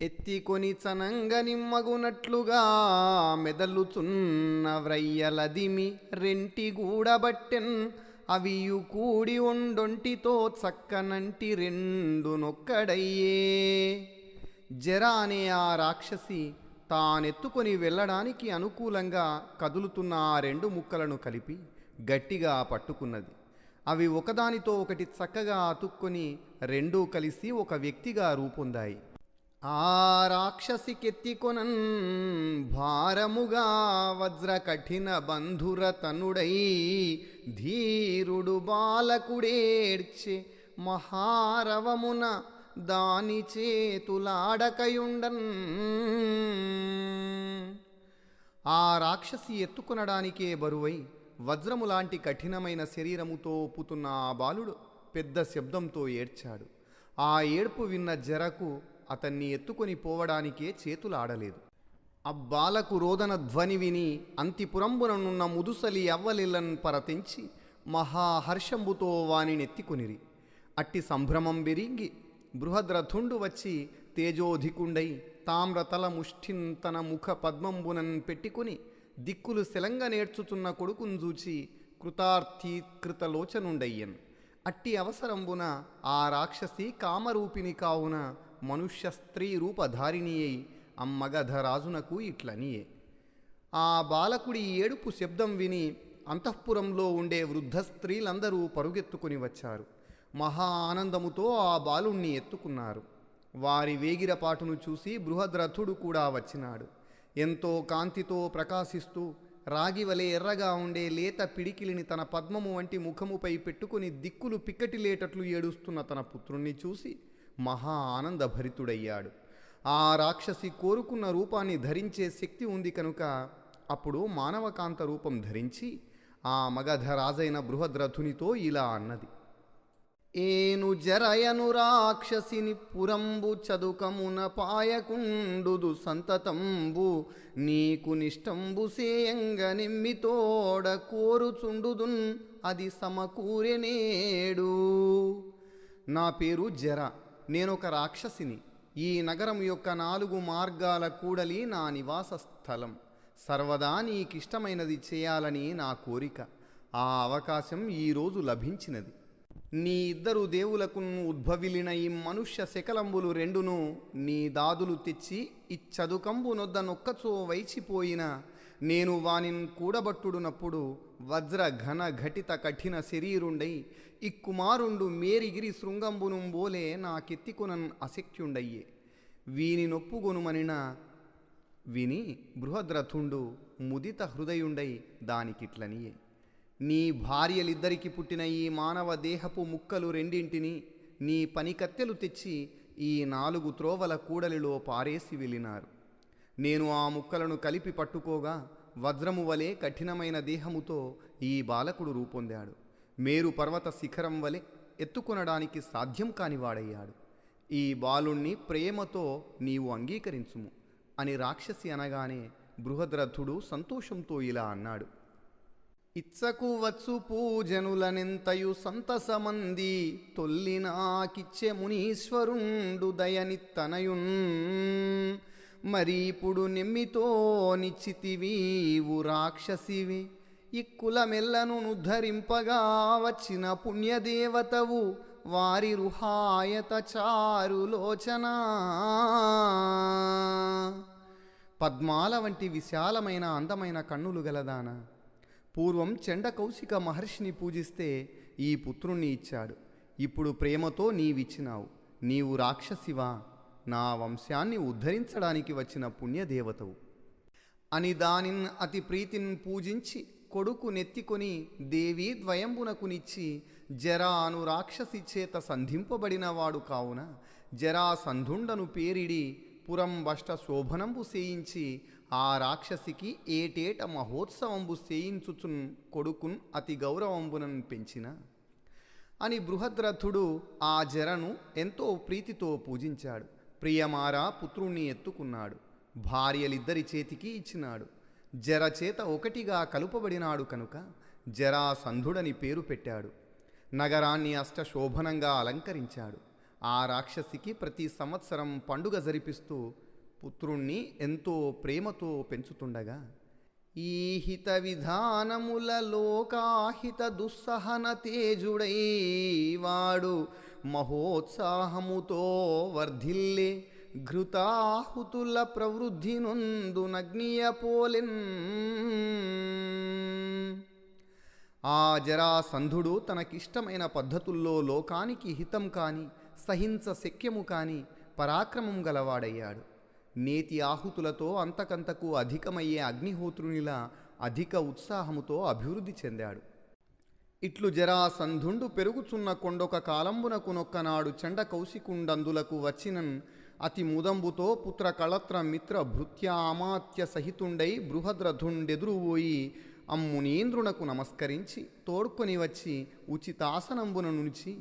ఎత్తికొని చనంగ నిమ్మగునట్లుగా మెదలుచున్న వ్రయ్యలదిమి రెంటి గూడబట్టెన్ అవియు కూడి ఒండొంటితో చక్కనంటి రెండు నొక్కడయ్యే. జర అనే ఆ రాక్షసి తానెత్తుకొని వెళ్ళడానికి అనుకూలంగా కదులుతున్న ఆ రెండు ముక్కలను కలిపి గట్టిగా పట్టుకున్నది. అవి ఒకదానితో ఒకటి చక్కగా అతుక్కొని రెండూ కలిసి ఒక వ్యక్తిగా రూపొందాయి. ఆ రాక్షసికెత్తికొనన్ భారముగా వజ్ర కఠిన బంధుర తనుడై ధీరుడు బాలకుడేడ్చే మహారవమున దాని చేతులాడకయుండన్. ఆ రాక్షసి ఎత్తుకొనడానికే బరువై వజ్రము లాంటి కఠినమైన శరీరముతో ఒప్పుతున్న ఆ బాలుడు పెద్ద శబ్దంతో ఏడ్చాడు. ఆ ఏడ్పు విన్న జరకు అతన్ని ఎత్తుకొని పోవడానికే చేతులాడలేదు. అబ్బాలకు రోదన ధ్వని విని అంతిపురంబుననున్న ముదుసలి అవ్వలిల్లన్ పరతించి మహాహర్షంబుతో వానినెత్తికొనిరి. అట్టి సంభ్రమం విరింగి బృహద్రథుండు వచ్చి తేజోధికుండై తామ్రతల ముష్ఠిన్ తన ముఖ పద్మంబునన్ పెట్టుకుని దిక్కులు శిలంగ నేర్చుతున్న కొడుకును చూచి కృతార్థీకృతలోచనుండయ్యన్. అట్టి అవసరంబున ఆ రాక్షసి కామరూపిణి కావున మనుష్య స్త్రీ రూపధారిణి అయి అమ్మగధరాజునకు ఇట్లనియే. ఆ బాలకుడి ఏడుపు శబ్దం విని అంతఃపురంలో ఉండే వృద్ధ స్త్రీలందరూ పరుగెత్తుకుని వచ్చారు. మహా ఆనందముతో ఆ బాలుణ్ణి ఎత్తుకున్నారు. వారి వేగిరపాటును చూసి బృహద్రథుడు కూడా వచ్చినాడు. ఎంతో కాంతితో ప్రకాశిస్తూ రాగివలే ఎర్రగా ఉండే లేత పిడికిలిని తన పద్మము వంటి ముఖముపై పెట్టుకుని దిక్కులు పిక్కటిలేటట్లు ఏడుస్తున్న తన పుత్రుణ్ణి చూసి మహా ఆనందభరితుడయ్యాడు. ఆ రాక్షసి కోరుకున్న రూపాన్ని ధరించే శక్తి ఉంది కనుక అప్పుడు మానవకాంత రూపం ధరించి ఆ మగధ రాజైన బృహద్రథునితో ఇలా అన్నది. ఏను జరయను రాక్షసిని పురంబు చదుకమున పాయకుండుదు సంతతంబు నీకు నిష్టంబు సేయంగ నిమ్మితోడ కోరుచుండుదున్ అది సమకూరెనేడు నా పేరు జర. నేనొక రాక్షసిని. ఈ నగరం యొక్క నాలుగు మార్గాల కూడలి నా నివాస స్థలం. సర్వదా నీకిష్టమైనది చేయాలని నా కోరిక. ఆ అవకాశం ఈరోజు లభించినది. నీ ఇద్దరు దేవులకు ఉద్భవిలిన ఈ మనుష్య శకలంబులు రెండును నీ దాదులు తెచ్చి ఇచ్చదుకంబు నొద్ద నొక్కచో వైచిపోయిన నేను వానిన్ కూడబట్టుడునప్పుడు వజ్ర ఘన ఘటిత కఠిన శరీరుండై ఇక్కుమారుండు మేరిగిరి శృంగంబును బోలే నాకెత్తికొనన్ అశక్యుండయ్యే వీని నొప్పుగొనుమనిన విని బృహద్రథుండు ముదిత హృదయుండై దానికిట్లనియే. నీ భార్యలిద్దరికి పుట్టిన ఈ మానవ దేహపు ముక్కలు రెండింటిని నీ పనికత్తెలు తెచ్చి ఈ నాలుగు త్రోవల కూడలిలో పారేసి వెళ్ళినారు. నేను ఆ ముక్కలను కలిపి పట్టుకోగా వజ్రము వలె కఠినమైన దేహముతో ఈ బాలకుడు రూపొందాడు. మేరు పర్వత శిఖరం వలె ఎత్తుకొనడానికి సాధ్యం కానివాడయ్యాడు ఈ బాలుణ్ణి ప్రేమతో నీవు అంగీకరించుము అని రాక్షసి అనగానే బృహద్రథుడు సంతోషంతో ఇలా అన్నాడు. ఇచ్చకు వచ్చు పూజనులనెంతయు సంతసమంది తొల్లినాకిచ్చే మునీశ్వరుండు మరి మరీపుడు నెమ్మితో నిచ్చితివీవు రాక్షసివి. ఇక్కుల మెల్లను నుద్ధరింపగా వచ్చిన పుణ్యదేవతవు వారి రుహాయత చారులోచన పద్మాల వంటి విశాలమైన అందమైన కన్నులు గలదాన. పూర్వం చెండ కౌశిక మహర్షిని పూజిస్తే ఈ పుత్రుణ్ణి ఇచ్చాడు. ఇప్పుడు ప్రేమతో నీవిచ్చినావు. నీవు రాక్షసివా? నా వంశాన్ని ఉద్ధరించడానికి వచ్చిన పుణ్యదేవతవు. అని దానిన్ అతి ప్రీతిని పూజించి కొడుకు నెత్తికొని దేవీ ద్వయంబునకునిచ్చి జరా అను రాక్షసి చేత సంధింపబడినవాడు కావున జరా సంధుండను పేరిడి పురం బష్ట శోభనంబు సేయించి ఆ రాక్షసికి ఏటేట మహోత్సవంబు సేయించుచున్ కొడుకున్ అతి గౌరవంబునను పెంచిన. అని బృహద్రథుడు ఆ జరను ఎంతో ప్రీతితో పూజించాడు. ప్రియమారా పుత్రుణ్ణి ఎత్తుకున్నాడు. భార్యలిద్దరి చేతికి ఇచ్చినాడు. జర చేత ఒకటిగా కలుపబడినాడు కనుక జరాసంధుడని పేరు పెట్టాడు. నగరాన్ని అష్టశోభనంగా అలంకరించాడు. ఆ రాక్షసికి ప్రతి సంవత్సరం పండుగ జరిపిస్తూ పుత్రుణ్ణి ఎంతో ప్రేమతో పెంచుతుండగా ఈ హిత విధానముల లోకాహిత దుస్సహన తేజుడై వాడు మహోత్సాహముతో వర్ధిల్లే ఘృతాహుతుల ప్రవృద్ధి నొందు నగ్నియ ఆ జరాసంధుడు తనకిష్టమైన పద్ధతుల్లో లోకానికి హితం కాని సహించ శక్యము కాని పరాక్రమం గలవాడయ్యాడు. నేతి ఆహుతులతో అంతకంతకు అధికమయ్యే అగ్నిహోత్రునిలా అధిక ఉత్సాహముతో అభివృద్ధి చెందాడు. ఇట్లు జరాసంధుండు పెరుగుచున్న కొండొక కాలంబునకు నొక్కనాడు చండ కౌశికుండందులకు వచ్చినన్ అతి ముదంబుతో పుత్ర కళత్ర మిత్ర భృత్యామాత్య సహితుండై బృహద్రథుండెదురుపోయి అమ్మునీంద్రునకు నమస్కరించి తోడ్కొని వచ్చి ఉచితాసనంబున నుంచి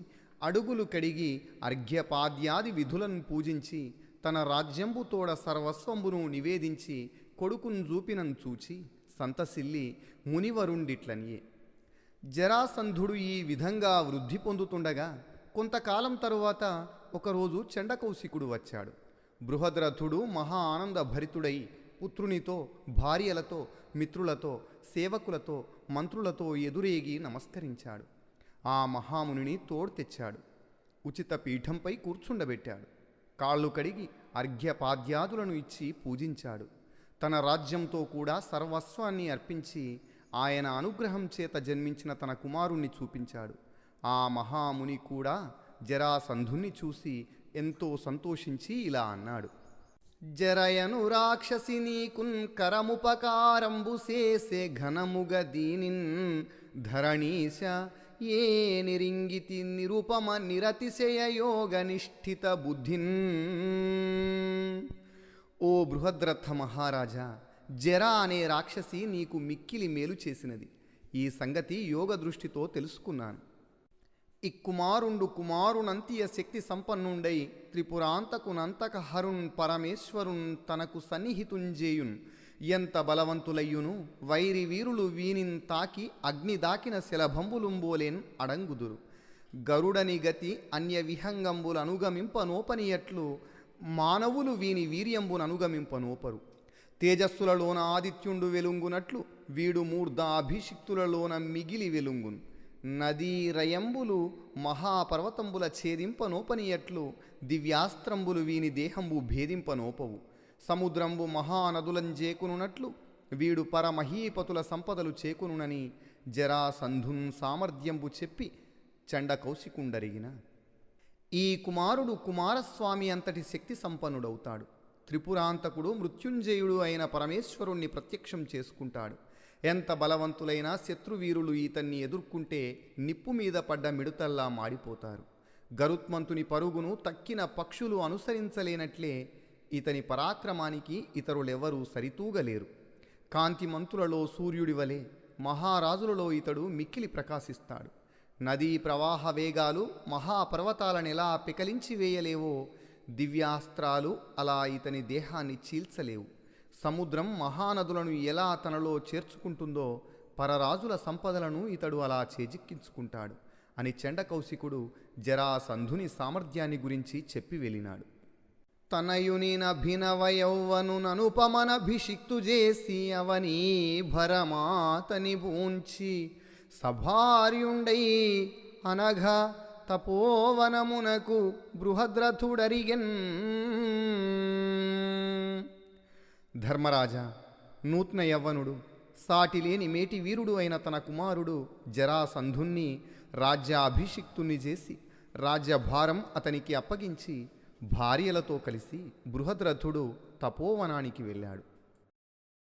అడుగులు కడిగి అర్ఘ్యపాద్యాది విధులను పూజించి తన రాజ్యంబు తోడ సర్వస్వంబును నివేదించి కొడుకును చూపినను చూచి సంతసిల్లి మునివరుండిట్లనియే. జరాసంధుడు ఈ విధంగా వృద్ధి పొందుతుండగా కొంతకాలం తరువాత ఒకరోజు చండకౌశికుడు వచ్చాడు. బృహద్రథుడు మహా ఆనంద భరితుడై పుత్రునితో భార్యలతో మిత్రులతో సేవకులతో మంత్రులతో ఎదురేగి నమస్కరించాడు. ఆ మహామునిని తోడు తెచ్చాడు. ఉచిత పీఠంపై కూర్చుండబెట్టాడు. కాళ్ళు కడిగి అర్ఘ్యపాద్యాదులను ఇచ్చి పూజించాడు. తన రాజ్యంతో కూడా సర్వస్వాన్ని అర్పించి ఆయన అనుగ్రహం చేత జన్మించిన తన కుమారుణ్ణి చూపించాడు. ఆ మహాముని కూడా జరాసంధుణ్ణి చూసి ఎంతో సంతోషించి ఇలా అన్నాడు. జరయను రాక్షసి నీకున్ కరముపకారంబు చేసే ఘనముగ దీనిన్ ధరణీశ ఏ నిరింగితి నిరుపమ నిరతిశయ యోగ నిష్ఠిత బుద్ధిన్. ఓ బృహద్రథ మహారాజా జరా అనే రాక్షసి నీకు మిక్కిలి మేలు చేసినది. ఈ సంగతి యోగ దృష్టితో తెలుసుకున్నాను. ఇక్కుమారుండు కుమారునంతియ శక్తి సంపన్నుండై త్రిపురాంతకునంతక హరుణ్ పరమేశ్వరున్ తనకు సన్నిహితుంజేయున్. ఎంత బలవంతులయ్యును వైరి వీరులు వీనిన్ తాకి అగ్ని దాకిన శలభంబులుంబోలేన్ అడంగుదురు. గరుడని గతి అన్య విహంగంబులు అనుగమింపనోపనియట్లు మానవులు వీని వీర్యంబును అనుగమింపనోపరు తేజస్సులలోన ఆదిత్యుండు వెలుంగునట్లు వీడు మూర్ధ అభిషిక్తులలోన మిగిలి వెలుంగును. నదీ రయంబులు మహాపర్వతంబుల ఛేదింపనోపనియట్లు దివ్యాస్త్రంబులు వీని దేహంబు భేదింపనోపవు. సముద్రంబు మహానదులం చేకునున్నట్లు వీడు పరమహీపతుల సంపదలు చేకునునని జరాసంధున్ సామర్థ్యంబు చెప్పి చండకౌశికుండరిగిన. ఈ కుమారుడు కుమారస్వామి అంతటి శక్తి సంపన్నుడవుతాడు త్రిపురాంతకుడు మృత్యుంజయుడు అయిన పరమేశ్వరుణ్ణి ప్రత్యక్షం చేసుకుంటాడు. ఎంత బలవంతులైనా శత్రువీరులు ఈతన్ని ఎదుర్కొంటే నిప్పు మీద పడ్డ మిడుతల్లా మాడిపోతారు. గరుత్మంతుని పరుగును తక్కిన పక్షులు అనుసరించలేనట్లే ఇతని పరాక్రమానికి ఇతరులెవరూ సరితూగలేరు. కాంతిమంతులలో సూర్యుడి వలె మహారాజులలో ఇతడు మిక్కిలి ప్రకాశిస్తాడు. నదీ ప్రవాహ వేగాలు మహాపర్వతాలను ఎలా పికలించి వేయలేవో దివ్యాస్త్రాలు అలా ఇతని దేహాన్ని చీల్చలేవు. సముద్రం మహానదులను ఎలా తనలో చేర్చుకుంటుందో పరరాజుల సంపదలను ఇతడు అలా చేజిక్కించుకుంటాడు అని చెండకౌశికుడు జరాసంధుని సామర్థ్యాన్ని గురించి చెప్పి వెళ్ళినాడు. తనయుని ననుపమనభిషిక్తు చేసి అవని భరమాతని పూంచి సభార్యుండై అనఘ తపోవనమునకు బృహద్రథుడరిగెన్. ధర్మరాజా నూత్న యవ్వనుడు సాటిలేని మేటి వీరుడు అయిన తన కుమారుడు జరాసంధుణ్ణి రాజ్యాభిషిక్తుణ్ణి చేసి రాజ్యభారం అతనికి అప్పగించి భార్యలతో కలిసి బృహద్రథుడు తపోవనానికి వెళ్ళాడు.